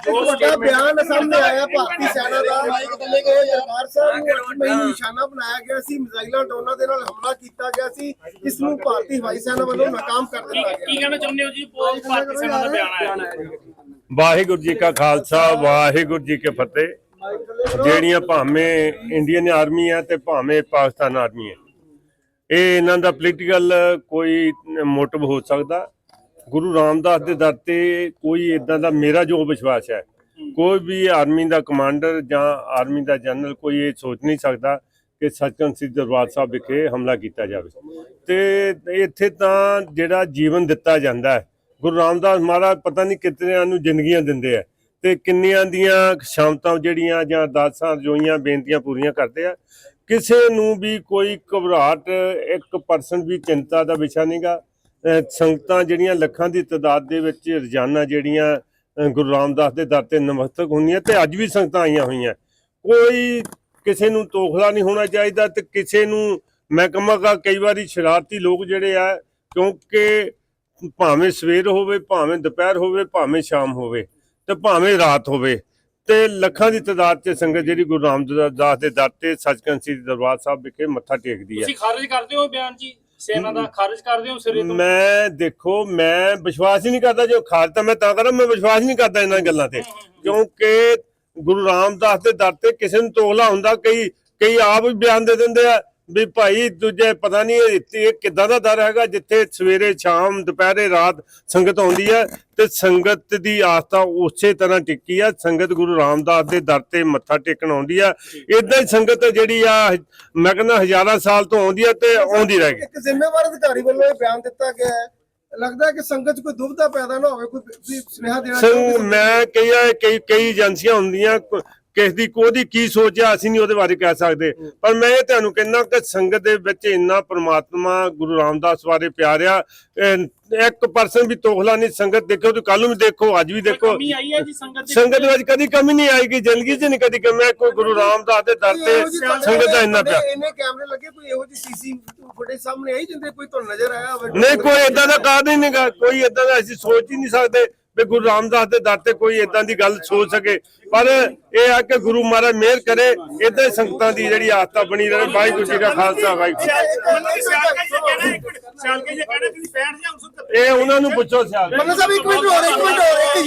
ਅੱਜ ਇੱਕ ਵੱਡਾ ਬਿਆਨ ਸਾਹਮਣੇ ਆਇਆ ਭਾਰਤੀ ਸੈਨਾ ਦਾ। ਦਰਬਾਰ ਸਾਹਿਬ ਨੂੰ ਅੱਠ ਮਈ ਨੂੰ ਨਿਸ਼ਾਨਾ ਬਣਾਇਆ ਗਿਆ ਸੀ। ਮਿਜ਼ਾਈਲਾਂ ਡਰੋਨਾਂ ਦੇ ਨਾਲ ਹਮਲਾ ਕੀਤਾ ਗਿਆ ਸੀ। ਇਸ ਨੂੰ ਭਾਰਤੀ ਹਵਾਈ ਸੈਨਾ ਵੱਲੋਂ ਨਾਕਾਮ ਕਰ ਕੀ ਦਿੱਤਾ ਕੀ ਗਿਆ। ਕਹਿਣਾ ਚਾਹੁੰਦੇ ਹੋ ਜੀ? ਬਹੁਤ ਭਾਰਤੀ ਸੈਨਾ ਦਾ ਬਿਆਨ ਆਇਆ। ਜੀ। ਵਾਹਿਗੁਰੂ ਜੀ ਕਾ ਖਾਲਸਾ ਵਾਹਿਗੁਰੂ ਜੀ ਕੀ ਫਤਿਹ। ਜਿਹੜੀਆਂ ਭਾਵੇਂ ਇੰਡੀਅਨ ਆਰਮੀ ਹੈ ਤੇ ਭਾਵੇਂ ਪਾਕਿਸਤਾਨ ਆਰਮੀ ਹੈ ਇਹ ਇਹਨਾਂ ਦਾ ਪੋਲੀਟੀਕਲ ਕੋਈ ਮੋਟਿਵ ਹੋ ਸਕਦਾ। ਗੁਰੂ ਰਾਮਦਾਸ ਦੇ ਦਰ ਤੇ ਕੋਈ ਇਦਾਂ ਦਾ ਮੇਰਾ ਜੋ ਵਿਸ਼ਵਾਸ ਹੈ ਕੋਈ ਵੀ ਆਰਮੀ ਦਾ ਕਮਾਂਡਰ ਜਾਂ ਆਰਮੀ ਦਾ ਜਨਰਲ ਕੋਈ ਇਹ ਸੋਚ ਨਹੀਂ ਸਕਦਾ ਕਿ ਸੱਚਖੰਡ ਸ੍ਰੀ ਦਰਬਾਰ ਸਾਹਿਬ ਵਿਖੇ ਹਮਲਾ ਕੀਤਾ ਜਾਵੇ। ਤੇ ਇੱਥੇ ਤਾਂ ਜਿਹੜਾ ਜੀਵਨ ਦਿੱਤਾ ਜਾਂਦਾ ਹੈ ਗੁਰੂ ਰਾਮਦਾਸ ਮਹਾਰਾਜ ਪਤਾ ਨਹੀਂ ਕਿਤਨਿਆਂ ਨੂੰ ਜ਼ਿੰਦਗੀਆਂ ਦਿੰਦੇ ਆ ਤੇ ਕਿੰਨਿਆਂ ਦੀਆਂ ਸ਼ਾਮਤਾਂ ਜਿਹੜੀਆਂ ਜਾਂ ਦਾਸਾਂ ਜੋਈਆਂ ਬੇਨਤੀਆਂ ਪੂਰੀਆਂ ਕਰਦੇ ਆ। ਕਿਸੇ ਨੂੰ ਵੀ ਕੋਈ ਘਬਰਾਹਟ 1% ਵੀ ਚਿੰਤਾ ਦਾ ਵਿਸ਼ਾ ਨਹੀਂਗਾ ਸੰਗਤਾਂ ਜਿਹੜੀਆਂ ਲੱਖਾਂ ਦੀ ਤਾਦਾਦ ਦੇ ਵਿੱਚ ਰੋਜ਼ਾਨਾ ਜਿਹੜੀਆਂ ਗੁਰੂ ਰਾਮਦਾਸ ਦੇ ਦਰ ਤੇ ਨਮਸਤਕ ਹੁੰਦੀਆਂ ਤੇ ਅੱਜ ਵੀ ਸੰਗਤਾਂ ਆਈਆਂ ਹੋਈਆਂ। ਕੋਈ ਕਿਸੇ ਨੂੰ ਤੋਖਲਾ ਨਹੀਂ ਹੋਣਾ ਚਾਹੀਦਾ ਤੇ ਕਿਸੇ ਨੂੰ ਮੈਂ ਕਹਾਂਗਾ ਕਈ ਵਾਰੀ ਸ਼ਰਾਰਤੀ ਲੋਕ ਜਿਹੜੇ ਆ, ਕਿਉਂਕਿ ਭਾਵੇਂ ਸਵੇਰ ਹੋਵੇ, ਭਾਵੇਂ ਦੁਪਹਿਰ ਹੋਵੇ, ਭਾਵੇਂ ਸ਼ਾਮ ਹੋਵੇ ਤੇ ਭਾਵੇਂ ਰਾਤ ਹੋਵੇ, ਤੇ ਲੱਖਾਂ ਦੀ ਤਾਦਾਦ 'ਚ ਸੰਗਤ ਜਿਹੜੀ ਗੁਰੂ ਰਾਮਦਾਸ ਦੇ ਦਰ ਤੇ ਸੱਚਖੰਡ ਸ੍ਰੀ ਦਰਬਾਰ ਸਾਹਿਬ ਵਿਖੇ ਮੱਥਾ ਟੇਕਦੀ ਹੈ। ਤੁਸੀਂ ਖਾਰਜ ਕਰਦੇ ਹੋ ਬਿਆਨ ਜੀ? ਸੈਨਾ ਦਾ ਖਾਰਜ ਕਰਦੇ ਹੋ ਸਿਰੇ ਤੋਂ? ਮੈਂ ਦੇਖੋ ਮੈਂ ਵਿਸ਼ਵਾਸ ਹੀ ਨਹੀਂ ਕਰਦਾ ਜੋ ਖਾਲ ਤਾਂ ਮੈਂ ਤਾਂ ਕਰਾਂ ਮੈਂ ਵਿਸ਼ਵਾਸ ਨਹੀਂ ਕਰਦਾ ਇਹਨਾਂ ਗੱਲਾਂ ਤੇ। ਕਿਉਂਕਿ ਗੁਰੂ ਰਾਮਦਾਸ ਦੇ ਦਰ ਤੇ ਕਿਸੇ ਨੂੰ ਤੋਲਾ ਹੁੰਦਾ ਕਈ ਕਈ ਆਪ ਵੀ ਬਿਆਨ ਦੇ ਦਿੰਦੇ ਆ। ਵੀ ਭਾਈ ਦੂਜੇ ਪਤਾ ਨਹੀਂ ਇਹ ਇਹ ਕਿੱਦਾਂ ਦਾ ਦਰ ਹੈਗਾ ਜਿੱਥੇ ਸਵੇਰੇ ਸ਼ਾਮ ਦੁਪਹਿਰੇ ਰਾਤ ਸੰਗਤ ਆਉਂਦੀ ਹੈ ਤੇ ਸੰਗਤ ਦੀ ਆਸਥਾ ਉਸੇ ਤਰ੍ਹਾਂ ਟਿੱਕੀ ਆ ਸੰਗਤ ਗੁਰੂ ਰਾਮਦਾਸ ਦੇ ਦਰ ਤੇ ਮੱਥਾ ਟੇਕਣ ਆਉਂਦੀ ਆ ਇਦਾਂ ਹੀ ਸੰਗਤ ਜਿਹੜੀ ਆ ਮੈਂ ਕਹਿੰਦਾ ਹਜ਼ਾਰਾਂ ਸਾਲ ਤੋਂ ਆਉਂਦੀ ਆ ਤੇ ਆਉਂਦੀ ਰਹਿ ਗਈ। ਇੱਕ ਜ਼ਿੰਮੇਵਾਰ ਅਧਿਕਾਰੀ ਵੱਲੋਂ ਇਹ ਬਿਆਨ ਦਿੱਤਾ ਗਿਆ ਹੈ। ਲੱਗਦਾ ਕਿ ਸੰਗਤ 'ਚ ਕੋਈ ਦੁਬਿਧਾ ਪੈਦਾ ਨਾ ਹੋਵੇ ਕੋਈ ਸੁਨੇਹਾ ਦੇਣਾ ਮੈਂ ਕਈ ਕਈ ਏਜੰਸੀਆਂ ਹੁੰਦੀਆਂ ਕਿਸ ਦੀ ਕੋਦੀ ਕੀ ਸੋਚਿਆ ਅਸੀਂ ਨਹੀਂ ਉਹਦੇ ਬਾਰੇ ਕਹਿ ਸਕਦੇ। ਪਰ ਮੈਂ ਇਹ ਤੁਹਾਨੂੰ ਕਹਿੰਦਾ ਕਿ ਸੰਗਤ ਦੇ ਵਿੱਚ ਇੰਨਾ ਪ੍ਰਮਾਤਮਾ ਗੁਰੂ ਰਾਮਦਾਸ ਬਾਰੇ ਪਿਆਰਿਆ ਇੱਕ ਪਰਸਨ ਵੀ ਤੋਖਲਾ ਨਹੀਂ ਸੰਗਤ ਦੇਖੋ ਤੇ ਕੱਲ ਨੂੰ ਵੀ ਦੇਖੋ ਅੱਜ ਵੀ ਦੇਖੋ। ਕਮੀ ਆਈ ਹੈ ਜੀ ਸੰਗਤ ਵਿੱਚ? ਕਦੀ ਕਮੀ ਨਹੀਂ ਆਏਗੀ ਜ਼ਿੰਦਗੀ 'ਚ ਨਹੀਂ ਕਦੀ ਕਮੀ ਕੋਈ ਗੁਰੂ ਰਾਮਦਾਸ ਦੇ ਦਰ ਤੇ ਸੰਗਤ ਦਾ ਇੰਨਾ ਪਿਆਰ। ਇੰਨੇ ਕੈਮਰੇ ਲੱਗੇ ਕੋਈ ਇਹੋ ਜਿਹੀ ਸੀਸੀ ਫੁਟੇਜ ਸਾਹਮਣੇ ਆਈ ਜਿੰਦੇ ਕੋਈ ਤੁਹਾਨੂੰ ਨਜ਼ਰ ਆਇਆ ਨਹੀਂ ਕੋਈ ਇਦਾਂ ਦਾ ਕਾਰਨ ਹੀ ਨਹੀਂਗਾ ਕੋਈ ਇਦਾਂ ਦਾ ਅਸੀਂ ਸੋਚ ਹੀ ਨਹੀਂ ਸਕਦੇ। ਵੀ ਗੁਰੂ ਰਾਮਦਾਸ ਦੇ ਦਰ ਤੇ ਕੋਈ ਇਦਾਂ ਦੀ ਗੱਲ ਸੋਚ ਸਕੇ। ਪਰ ਇਹ ਆ ਕਿ ਗੁਰੂ ਮਹਾਰਾਜ ਮਿਹਰ ਕਰੇ ਇਦਾਂ ਹੀ ਸੰਗਤਾਂ ਦੀ ਜਿਹੜੀ ਆਸਤਾ ਬਣੀ ਰਹੇ ਵਾਹਿਗੁਰੂ ਜੀ ਕਾ ਖਾਲਸਾ ਵਾਹਿਗੁਰੂ ਜੀ ਕੀ ਫਤਿਹ। ਸਿਆਲਕੇ ਜੀ ਕਹਿਣਾ ਇੱਕ ਮਿੰਟ ਸਿਆਲਕੇ ਜੀ ਕਹਿਣਾ ਕਿ 65 ਜਾਂ 69 ਇਹ ਉਹਨਾਂ ਨੂੰ ਪੁੱਛੋ ਸਿਆਲ। ਮਤਲਬ ਸਾਹਿਬ ਇੱਕ ਮਿੰਟ ਹੋਰ ਇੱਕ ਮਿੰਟ ਹੋਰ ਇੱਕ